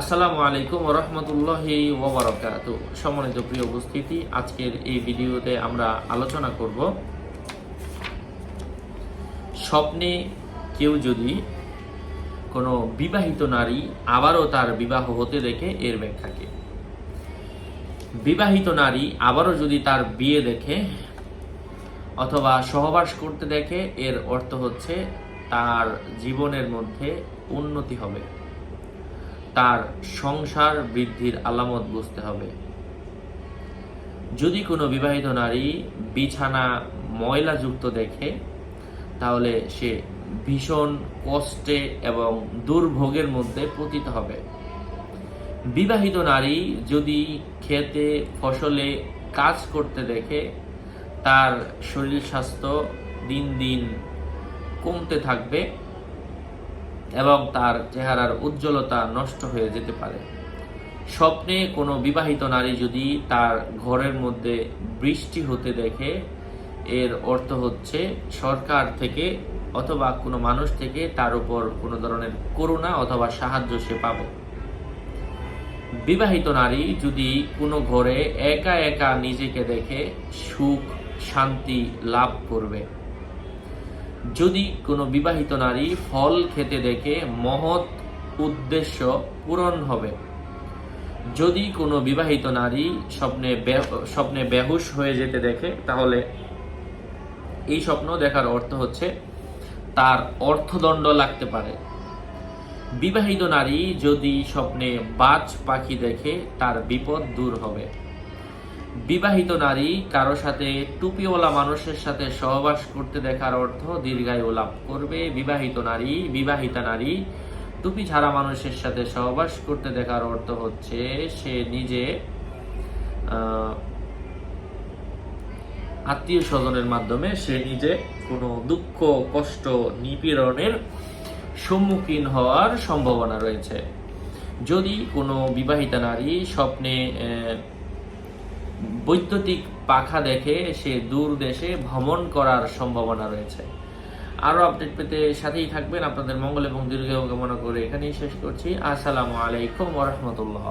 আসসালামু আলাইকুম রহমতুল্লাহি ওবরাকাত সম্মানিত প্রিয় উপস্থিতি, আজকের এই ভিডিওতে আমরা আলোচনা করব স্বপ্নে কেউ যদি কোনো বিবাহিত নারী আবারও তার বিবাহ হতে দেখে, এর ব্যাখ্যাকে বিবাহিত নারী আবারও যদি তার বিয়ে দেখে অথবা সহবাস করতে দেখে, এর অর্থ হচ্ছে তার জীবনের মধ্যে উন্নতি হবে। তার সংসার বৃদ্ধির আলামত বুঝতে হবে। যদি কোনো বিবাহিত নারী বিছানা ময়লাযুক্ত দেখে, তাহলে সে ভীষণ কষ্টে এবং দুর্ভোগের মধ্যে পতিত হবে। বিবাহিত নারী যদি খেতে ফসলে কাজ করতে দেখে, তার শরীর স্বাস্থ্য দিন দিন কমতে থাকবে। এবং তার চেহারার উজ্জ্বলতা নষ্ট হয়ে যেতে পারে। স্বপ্নে কোনো বিবাহিত নারী যদি তার ঘরের মধ্যে বৃষ্টি হতে দেখে, এর অর্থ হচ্ছে সরকার থেকে অথবা কোনো মানুষ থেকে তার উপর কোনো ধরনের করুণা অথবা সাহায্য সে পাবে। বিবাহিত নারী যদি কোনো ঘরে একা একা নিজেকে দেখে সুখ শান্তি লাভ করবে। যদি কোনো বিবাহিত নারী ফল খেতে দেখে মহৎ উদ্দেশ্য পূরণ হবে। যদি কোনো বিবাহিত নারী স্বপ্নে স্বপ্নে বেহুশ হয়ে যেতে দেখে, তাহলে এই স্বপ্ন দেখার অর্থ হচ্ছে তার অর্থদণ্ড লাগতে পারে। বিবাহিত নারী যদি স্বপ্নে বাজ পাখি দেখে, তার বিপদ দূর হবে। বিবাহিত নারী কারও সাথে টুপিওয়ালা মানুষের সাথে সহবাস করতে দেখার অর্থ দীর্ঘায়ু লাভ করবে। বিবাহিত নারী, বিবাহিতা নারী, টুপি ছাড়া মানুষের সাথে সহবাস করতে দেখার অর্থ হচ্ছে সে নিজে আত্মীয় স্বজনের মাধ্যমে সে নিজে কোনো দুঃখ, কষ্ট, নিপীড়নের সম্মুখীন হওয়ার সম্ভাবনা রয়েছে। যদি কোনো বিবাহিতা নারী স্বপ্নে বৈদ্যুতিক পাখা দেখে সে দূর দেশে ভ্রমণ করার সম্ভাবনা রয়েছে। আরও আপডেট পেতে সাথেই থাকবেন। আপনাদের মঙ্গল এবং দীর্ঘ কামনা করে এখানেই শেষ করছি। আসসালামু আলাইকুম ওরহমতুল্লাহ